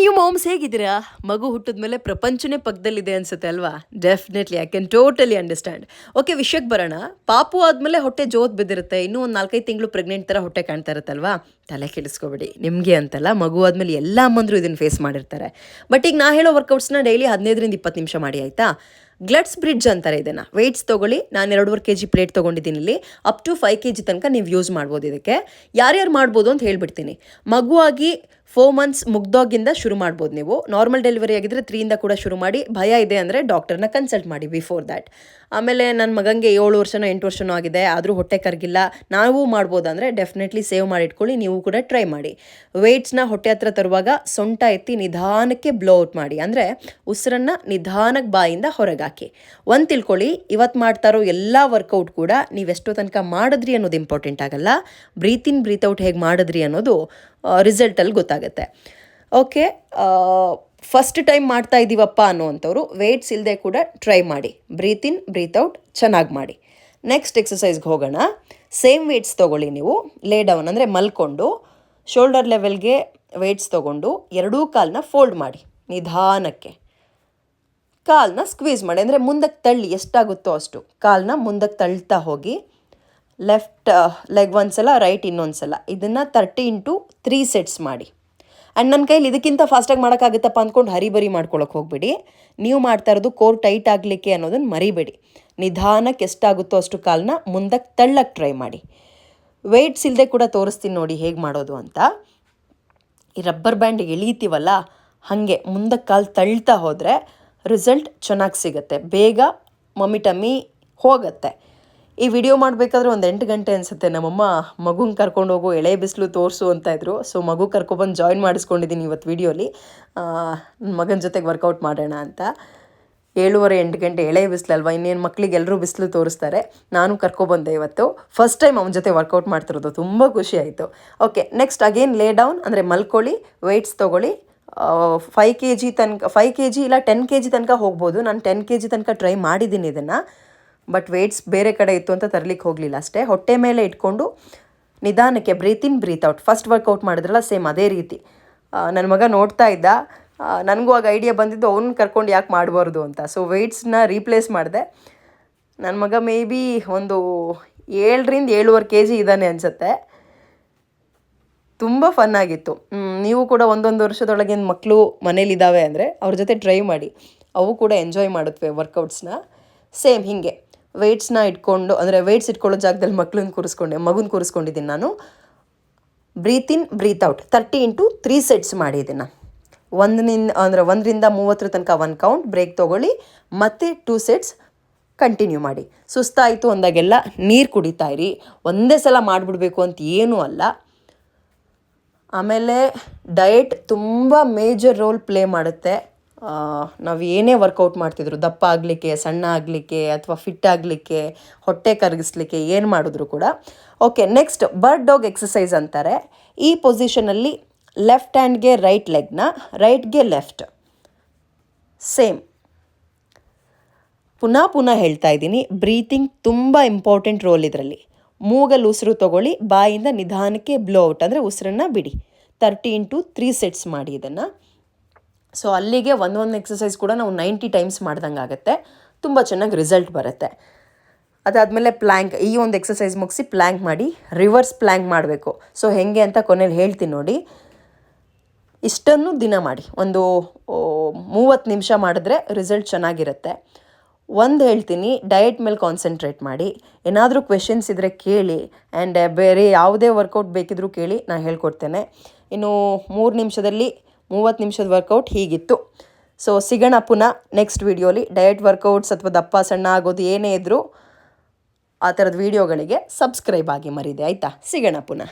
ನೀವು ಮಾಮ್ಸ್ ಹೇಗಿದ್ದೀರಾ? ಮಗು ಹುಟ್ಟಿದ ಮೇಲೆ ಪ್ರಪಂಚನೇ ಪಕ್ಕದಲ್ಲಿದೆ ಅನ್ಸುತ್ತೆ ಅಲ್ವಾ? Definitely I can totally understand okay ವಿಷಯಕ್ಕೆ ಬರೋಣ. ಪಾಪು ಆದಮೇಲೆ ಹೊಟ್ಟೆ ಜೋತ್ ಬಿದ್ದಿರುತ್ತೆ. ಇನ್ನೂ ಒಂದು ನಾಲ್ಕೈದು ತಿಂಗಳು ಪ್ರೆಗ್ನೆಂಟ್ ಥರ ಹೊಟ್ಟೆ ಕಾಣ್ತಾ ಇರುತ್ತಲ್ವಾ ತಲೆ ಕೆಡಿಸ್ಕೊಬೇಡಿ. ನಿಮಗೆ ಅಂತಲ್ಲ, ಮಗು ಆದಮೇಲೆ ಎಲ್ಲ ಅಮ್ಮಂದ್ರು ಇದನ್ನು ಫೇಸ್ ಮಾಡಿರ್ತಾರೆ. ಬಟ್ ಈಗ ನಾ ಹೇಳೋ ವರ್ಕೌಟ್ಸ್ನ ಡೈಲಿ ಹದಿನೈದರಿಂದ ಇಪ್ಪತ್ತು ನಿಮಿಷ ಮಾಡಿ, ಆಯಿತಾ? ಗ್ಲಡ್ಸ್ ಬ್ರಿಡ್ಜ್ ಅಂತಾರೆ ಇದನ್ನು. ವೆಯ್ಟ್ಸ್ ತೊಗೊಳ್ಳಿ. ನಾನು ಎರಡೂವರೆ ಕೆ ಜಿ ಪ್ಲೇಟ್ ತೊಗೊಂಡಿದ್ದೀನಿ ಇಲ್ಲಿ. Up to five K G ತನಕ ನೀವು ಯೂಸ್ ಮಾಡ್ಬೋದು ಇದಕ್ಕೆ. ಯಾರ್ಯಾರು ಮಾಡ್ಬೋದು ಅಂತ ಹೇಳ್ಬಿಡ್ತೀನಿ. ಮಗುವಾಗಿ ಫೋರ್ ಮಂತ್ಸ್ ಮುಗ್ದೋಗಿಂದ ಶುರು ಮಾಡ್ಬೋದು ನೀವು. ನಾರ್ಮಲ್ ಡೆಲಿವರಿ ಆಗಿದ್ರೆ ತ್ರೀಯಿಂದ ಕೂಡ ಶುರು ಮಾಡಿ. ಭಯ ಇದೆ ಅಂದರೆ ಡಾಕ್ಟರ್ನ ಕನ್ಸಲ್ಟ್ ಮಾಡಿ ಬಿಫೋರ್ ದ್ಯಾಟ್ ಆಮೇಲೆ ನನ್ನ ಮಗಂಗೆ ಏಳು ವರ್ಷನೋ ಎಂಟು ವರ್ಷನೋ ಆಗಿದೆ, ಆದರೂ ಹೊಟ್ಟೆ ಕರಗಿಲ್ಲ. ನಾವು ಮಾಡ್ಬೋದಂದರೆ ಡೆಫಿನೆಟ್ಲಿ ಸೇವ್ ಮಾಡಿ ಇಟ್ಕೊಳ್ಳಿ ನೀವು ಕೂಡ ಟ್ರೈ ಮಾಡಿ. ವೆಯ್ಟ್ಸ್ನ ಹೊಟ್ಟೆ ಹತ್ರ ತರುವಾಗ ಸೊಂಟ ಎತ್ತಿ ನಿಧಾನಕ್ಕೆ ಬ್ಲೋ ಔಟ್ ಮಾಡಿ. ಅಂದರೆ ಉಸಿರನ್ನು ನಿಧಾನಕ್ಕೆ ಬಾಯಿಂದ ಹೊರಗಾಕಿ. ಒಂದು ತಿಳ್ಕೊಳ್ಳಿ ಇವತ್ತು ಮಾಡ್ತಾ ಇರೋ ಎಲ್ಲ ವರ್ಕೌಟ್ ಕೂಡ ನೀವು ಎಷ್ಟೋ ತನಕ ಮಾಡಿದ್ರಿ ಅನ್ನೋದು ಇಂಪಾರ್ಟೆಂಟ್ ಆಗಲ್ಲ. ಬ್ರೀತ್ ಇನ್ ಬ್ರೀತ್ ಔಟ್ ಹೇಗೆ ಮಾಡಿದ್ರಿ ಅನ್ನೋದು ರಿಸಲ್ಟಲ್ಲಿ ಗೊತ್ತಾಗುತ್ತೆ. ಓಕೆ ಫಸ್ಟ್ ಟೈಮ್ ಮಾಡ್ತಾ ಇದ್ದೀವಪ್ಪ ಅನ್ನುವಂಥವ್ರು ವೆಯ್ಟ್ಸ್ ಇಲ್ಲದೆ ಕೂಡ ಟ್ರೈ ಮಾಡಿ. ಬ್ರೀತ್ ಇನ್ ಬ್ರೀತ್ ಔಟ್ ಚೆನ್ನಾಗಿ ಮಾಡಿ. ನೆಕ್ಸ್ಟ್ ಎಕ್ಸಸೈಸ್ಗೆ ಹೋಗೋಣ. ಸೇಮ್ ವೆಯ್ಟ್ಸ್ ತೊಗೊಳ್ಳಿ ನೀವು. ಲೇ ಡೌನ್ ಅಂದರೆ ಮಲ್ಕೊಂಡು ಶೋಲ್ಡರ್ ಲೆವೆಲ್ಗೆ ವೆಯ್ಟ್ಸ್ ತೊಗೊಂಡು ಎರಡೂ ಕಾಲನ್ನ ಫೋಲ್ಡ್ ಮಾಡಿ. ನಿಧಾನಕ್ಕೆ. ಕಾಲನ್ನ ಸ್ಕ್ವೀಸ್ ಮಾಡಿ. ಅಂದರೆ ಮುಂದಕ್ಕೆ ತಳ್ಳಿ. ಎಷ್ಟಾಗುತ್ತೋ ಅಷ್ಟು. ಕಾಲನ್ನ ಮುಂದಕ್ಕೆ ತಳ್ತಾ ಹೋಗಿ. ಲೆಫ್ಟ್ ಲೆಗ್ ಒಂದು ಸಲ ರೈಟ್ ಇನ್ನೊಂದು ಸಲ ಇದನ್ನು ತರ್ಟಿ ಇಂಟು ತ್ರೀ ಸೆಟ್ಸ್ ಮಾಡಿ. ಆ್ಯಂಡ್ ನನ್ನ ಕೈಲಿ ಇದಕ್ಕಿಂತ ಫಾಸ್ಟಾಗಿ ಮಾಡೋಕ್ಕಾಗುತ್ತಪ್ಪ ಅಂದ್ಕೊಂಡು ಹರಿಬರಿ ಮಾಡ್ಕೊಳಕ್ಕೆ ಹೋಗ್ಬೇಡಿ. ನೀವು ಮಾಡ್ತಾ ಇರೋದು ಕೋರ್ ಟೈಟ್ ಆಗಲಿಕ್ಕೆ ಅನ್ನೋದನ್ನು ಮರಿಬೇಡಿ. ನಿಧಾನಕ್ಕೆ ಎಷ್ಟಾಗುತ್ತೋ ಅಷ್ಟು ಕಾಲನ್ನ ಮುಂದಕ್ಕೆ ತಳ್ಳಕ್ಕೆ ಟ್ರೈ ಮಾಡಿ. ವೆಯ್ಟ್ಸ್ ಇಲ್ಲದೆ ಕೂಡ ತೋರಿಸ್ತೀನಿ ನೋಡಿ ಹೇಗೆ ಮಾಡೋದು ಅಂತ. ಈ ರಬ್ಬರ್ ಬ್ಯಾಂಡ್ ಎಳೀತೀವಲ್ಲ, ಹಾಗೆ ಮುಂದಕ್ಕೆ ಕಾಲು ತಳ್ತಾ ಹೋದರೆ ರಿಸಲ್ಟ್ ಚೆನ್ನಾಗಿ ಸಿಗುತ್ತೆ. ಬೇಗ ಮಮ್ಮಿ ಟಮ್ಮಿ ಹೋಗುತ್ತೆ. ಈ ವಿಡಿಯೋ ಮಾಡಬೇಕಾದ್ರೆ ಒಂದು ಎಂಟು ಗಂಟೆ ಅನಿಸುತ್ತೆ. ನಮ್ಮಮ್ಮ ಮಗುನ ಕರ್ಕೊಂಡು ಹೋಗು, ಎಳೆ ಬಿಸಿಲು ತೋರಿಸು ಅಂತ ಇದ್ರು. ಸೊ ಮಗು ಕರ್ಕೊಬಂದು ಜಾಯಿನ್ ಮಾಡಿಸ್ಕೊಂಡಿದ್ದೀನಿ ಇವತ್ತು ವಿಡಿಯೋಲಿ. ನನ್ನ ಮಗನ ಜೊತೆಗೆ ವರ್ಕೌಟ್ ಮಾಡೋಣ ಅಂತ. ಏಳುವರೆ, ಎಂಟು ಗಂಟೆ ಎಳೆ ಬಿಸಿಲಲ್ವಾ ಇನ್ನೇನು ಮಕ್ಕಳಿಗೆ ಎಲ್ಲರೂ ಬಿಸಿಲು ತೋರಿಸ್ತಾರೆ. ನಾನು ಕರ್ಕೊಬಂದೆ ಇವತ್ತು. ಫಸ್ಟ್ ಟೈಮ್ ಅವನ ಜೊತೆ ವರ್ಕೌಟ್ ಮಾಡ್ತಿರೋದು. ತುಂಬ ಖುಷಿ ಆಯಿತು. Okay next again lay down ಅಂದರೆ ಮಲ್ಕೊಳ್ಳಿ ವೆಯ್ಟ್ಸ್ ತೊಗೊಳ್ಳಿ. ಫೈವ್ ಕೆ ಜಿ ತನಕ ಫೈವ್ ಕೆ ಜಿ ಇಲ್ಲ ಟೆನ್ ಕೆ ಜಿ ತನಕ ಹೋಗ್ಬೋದು. ನಾನು ಟೆನ್ ಕೆ ಜಿ ತನಕ ಟ್ರೈ ಮಾಡಿದ್ದೀನಿ ಇದನ್ನು. ಬಟ್ ವೇಟ್ಸ್ ಬೇರೆ ಕಡೆ ಇತ್ತು ಅಂತ ತರಲಿಕ್ಕೆ ಹೋಗಲಿಲ್ಲ ಅಷ್ಟೇ. ಹೊಟ್ಟೆ ಮೇಲೆ ಇಟ್ಕೊಂಡು ನಿಧಾನಕ್ಕೆ breathe in breathe out first workout ಮಾಡಿದ್ರಲ್ಲ ಸೇಮ್ ಅದೇ ರೀತಿ. ನನ್ನ ಮಗ ನೋಡ್ತಾ ಇದ್ದ. ನನಗೂ ಆಗ ಐಡಿಯಾ ಬಂದಿದ್ದು ಅವ್ನು ಕರ್ಕೊಂಡು ಯಾಕೆ ಮಾಡಬಾರ್ದು ಅಂತ. ಸೊ ವೆಯ್ಟ್ಸ್ನ ರೀಪ್ಲೇಸ್ ಮಾಡಿದೆ. ನನ್ನ ಮಗ ಮೇ ಬಿ ಒಂದು ಏಳರಿಂದ ಏಳುವರೆ ಕೆ ಜಿ ಇದ್ದಾನೆ ಅನಿಸುತ್ತೆ. ತುಂಬ ಫನ್ ಆಗಿತ್ತು. ನೀವು ಕೂಡ ಒಂದೊಂದು ವರ್ಷದೊಳಗಿನ ಮಕ್ಕಳು ಮನೇಲಿದ್ದಾವೆ ಅಂದರೆ ಅವ್ರ ಜೊತೆ ಟ್ರೈ ಮಾಡಿ. ಅವು ಕೂಡ ಎಂಜಾಯ್ ಮಾಡುತ್ತವೆ ವರ್ಕೌಟ್ಸ್ನ ಸೇಮ್ ಹೀಗೆ. ವೆಯ್ಟ್ಸ್ನ ಇಟ್ಕೊಂಡು, ಅಂದರೆ ವೆಯ್ಟ್ಸ್ ಇಟ್ಕೊಳ್ಳೋ ಜಾಗದಲ್ಲಿ ಮಕ್ಳನ್ನ ಕೂರಿಸ್ಕೊಂಡೆ, ಮಗುನ ಕೂರಿಸ್ಕೊಂಡಿದ್ದೀನಿ ನಾನು. Breathe in breathe out thirty into three sets ಮಾಡಿದ್ದೀನಿ. ಒಂದನಿಂದ ಅಂದರೆ ಒಂದರಿಂದ ಮೂವತ್ತರ ತನಕ ಒನ್ ಕೌಂಟ್ ಬ್ರೇಕ್ ತೊಗೊಳ್ಳಿ, ಮತ್ತೆ ಟೂ ಸೆಟ್ಸ್ ಕಂಟಿನ್ಯೂ ಮಾಡಿ. ಸುಸ್ತಾಯಿತು ಅಂದಾಗೆಲ್ಲ ನೀರು ಕುಡಿತಾ ಇರಿ. ಒಂದೇ ಸಲ ಮಾಡಿಬಿಡ್ಬೇಕು ಅಂತ ಏನೂ ಅಲ್ಲ. ಆಮೇಲೆ ಡಯಟ್ ತುಂಬ ಮೇಜರ್ ರೋಲ್ ಪ್ಲೇ ಮಾಡುತ್ತೆ. ನಾವು ಏನೇ ವರ್ಕೌಟ್ ಮಾಡ್ತಿದ್ರು, ದಪ್ಪ ಆಗಲಿಕ್ಕೆ, ಸಣ್ಣ ಆಗಲಿಕ್ಕೆ ಅಥವಾ ಫಿಟ್ ಆಗಲಿಕ್ಕೆ, ಹೊಟ್ಟೆ ಕರಗಿಸ್ಲಿಕ್ಕೆ ಏನು ಮಾಡಿದ್ರು ಕೂಡ okay next bird dog exercise ಅಂತಾರೆ. ಈ ಪೊಸಿಷನಲ್ಲಿ ಲೆಫ್ಟ್ ಹ್ಯಾಂಡ್ಗೆ ರೈಟ್ ಲೆಗ್ನ ರೈಟ್ಗೆ ಲೆಫ್ಟ್ ಸೇಮ್ ಪುನಃ ಪುನಃ ಹೇಳ್ತಾ ಇದ್ದೀನಿ ಬ್ರೀತಿಂಗ್ ತುಂಬ ಇಂಪಾರ್ಟೆಂಟ್ ರೋಲ್ ಇದರಲ್ಲಿ. ಮೂಗಲ್ಲಿ ಉಸಿರು ತೊಗೊಳ್ಳಿ, ಬಾಯಿಂದ ನಿಧಾನಕ್ಕೆ ಬ್ಲೋ ಔಟ್ ಅಂದರೆ ಉಸಿರನ್ನು ಬಿಡಿ. ತರ್ಟಿ ಇಂಟು ತ್ರೀ ಸೆಟ್ಸ್ ಮಾಡಿ ಇದನ್ನು. ಸೊ ಅಲ್ಲಿಗೆ ಒಂದೊಂದು ಎಕ್ಸಸೈಸ್ ಕೂಡ ನಾವು ನೈಂಟಿ ಟೈಮ್ಸ್ ಮಾಡ್ದಂಗೆ ಆಗುತ್ತೆ. ತುಂಬ ಚೆನ್ನಾಗಿ ರಿಸಲ್ಟ್ ಬರುತ್ತೆ. ಅದಾದಮೇಲೆ ಪ್ಲ್ಯಾಂಕ್ ಈ ಒಂದು ಎಕ್ಸಸೈಸ್ ಮುಗಿಸಿ ಪ್ಲ್ಯಾಂಕ್ ಮಾಡಿ ರಿವರ್ಸ್ ಪ್ಲ್ಯಾಂಕ್ ಮಾಡಬೇಕು. ಸೊ ಹೇಗೆ ಅಂತ ಕೊನೆಯಲ್ಲಿ ಹೇಳ್ತೀನಿ ನೋಡಿ. ಇಷ್ಟನ್ನು ದಿನ ಮಾಡಿ. ಒಂದು ಮೂವತ್ತು ನಿಮಿಷ ಮಾಡಿದ್ರೆ ರಿಸಲ್ಟ್ ಚೆನ್ನಾಗಿರುತ್ತೆ. ಒಂದು ಹೇಳ್ತೀನಿ ಡಯಟ್ ಮೇಲೆ ಕಾನ್ಸಂಟ್ರೇಟ್ ಮಾಡಿ. ಏನಾದರೂ ಕ್ವೆಶನ್ಸ್ ಇದ್ದರೆ ಕೇಳಿ ಆ್ಯಂಡ್ ಬೇರೆ ಯಾವುದೇ ವರ್ಕೌಟ್ ಬೇಕಿದ್ರೂ ಕೇಳಿ ನಾನು ಹೇಳ್ಕೊಡ್ತೇನೆ. ಇನ್ನು ಮೂರು ನಿಮಿಷದಲ್ಲಿ ಮೂವತ್ತು ನಿಮಿಷದ ವರ್ಕೌಟ್ ಹೀಗಿತ್ತು. ಸೊ ಸಿಗೋಣ ಪುನಃ ನೆಕ್ಸ್ಟ್ ವೀಡಿಯೋಲಿ ಡಯಟ್ ವರ್ಕೌಟ್ಸ್ ಅಥವಾ ದಪ್ಪ ಸಣ್ಣ ಆಗೋದು ಏನೇ ಇದ್ದರೂ ಆ ಥರದ ವೀಡಿಯೋಗಳಿಗೆ ಸಬ್ಸ್ಕ್ರೈಬ್ ಆಗಿ ಮರಿದೆ, ಆಯಿತಾ? ಸಿಗೋಣ ಪುನಃ.